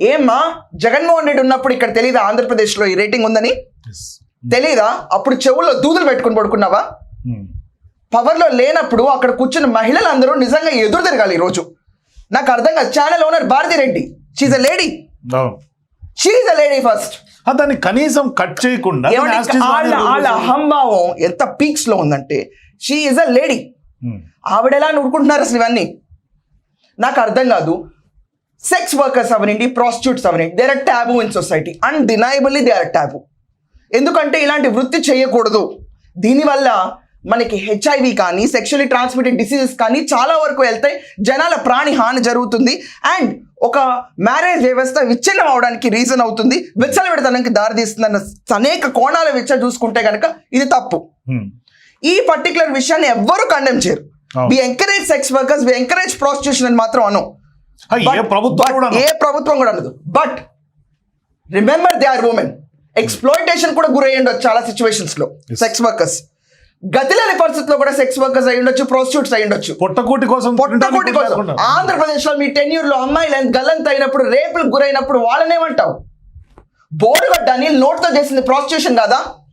ఏమ్మా? జగన్మోహన్ రెడ్డి ఉన్నప్పుడు ఇక్కడ తెలియదా ఆంధ్రప్రదేశ్లో ఈ రేటింగ్ ఉందని? తెలీదా? అప్పుడు చెవుల్లో దూదులు పెట్టుకుని పడుకున్నావా? Hmm. పవర్లో లేనప్పుడు అక్కడ కూర్చున్న మహిళలందరూ నిజంగా ఎదురు తిరగాలి ఈరోజు. నాకు అర్థం కాదు. Channel owner Bharathi Reddy. She's a lady she's a lady first దాన్ని కనీసం కట్ చేయకుండా వాళ్ళ అహంభావం ఎంత పీక్స్లో ఉందంటే షీ ఈజ్ అ లేడీ. ఆవిడ ఎలా నూరుకుంటున్నారు అసలు ఇవన్నీ? నాకు అర్థం కాదు. సెక్స్ వర్కర్స్ అవనండి prostitutes అవనండి there are taboo in society undeniably they are taboo ఎందుకంటే ఇలాంటి వృత్తి చేయకూడదు. దీనివల్ల మనకి హెచ్ఐవి కానీ సెక్షువల్లీ ట్రాన్స్మిటెడ్ డిసీజెస్ కానీ చాలా వరకు వెళ్తాయి. జనాల ప్రాణి హాని జరుగుతుంది. అండ్ ఒక మ్యారేజ్ వ్యవస్థ విచ్ఛిన్నం అవడానికి రీజన్ అవుతుంది. విచ్చలవిడతనానికి దారితీస్తుందన్న అనేక కోణాల విచ్చ చూసుకుంటే కనుక ఇది తప్పు. Hmm. ఈ పర్టికులర్ విషయాన్ని ఎవ్వరూ కండెమ్ చేయరు. We encourage sex workers we encourage prostitution అని మాత్రం అను ఏ ప్రభుత్వం కూడా ఏ ప్రభుత్వం కూడా అనదు. But remember they are women exploitation కూడా గురయ్యండొచ్చు చాలా సిచ్యువేషన్స్లో. సెక్స్ వర్కర్స్ గతిలేని పరిస్థితుల్లో కూడా సెక్స్ వర్కర్స్ అయి ఉండొచ్చు ప్రాస్టిట్యూట్స్ అయి ఉండొచ్చు. పొట్టకూటి కోసం పొట్టకోటి కోసం. ఆంధ్రప్రదేశ్లో మీ టెన్యూర్లో అమ్మాయిలు గల్లంత అయినప్పుడు రేపులు గురైనప్పుడు వాళ్ళనేమంటావు బోరుగడ్డ అని నోట్తో చేసింది ప్రాస్టిట్యూషన్ కాదా?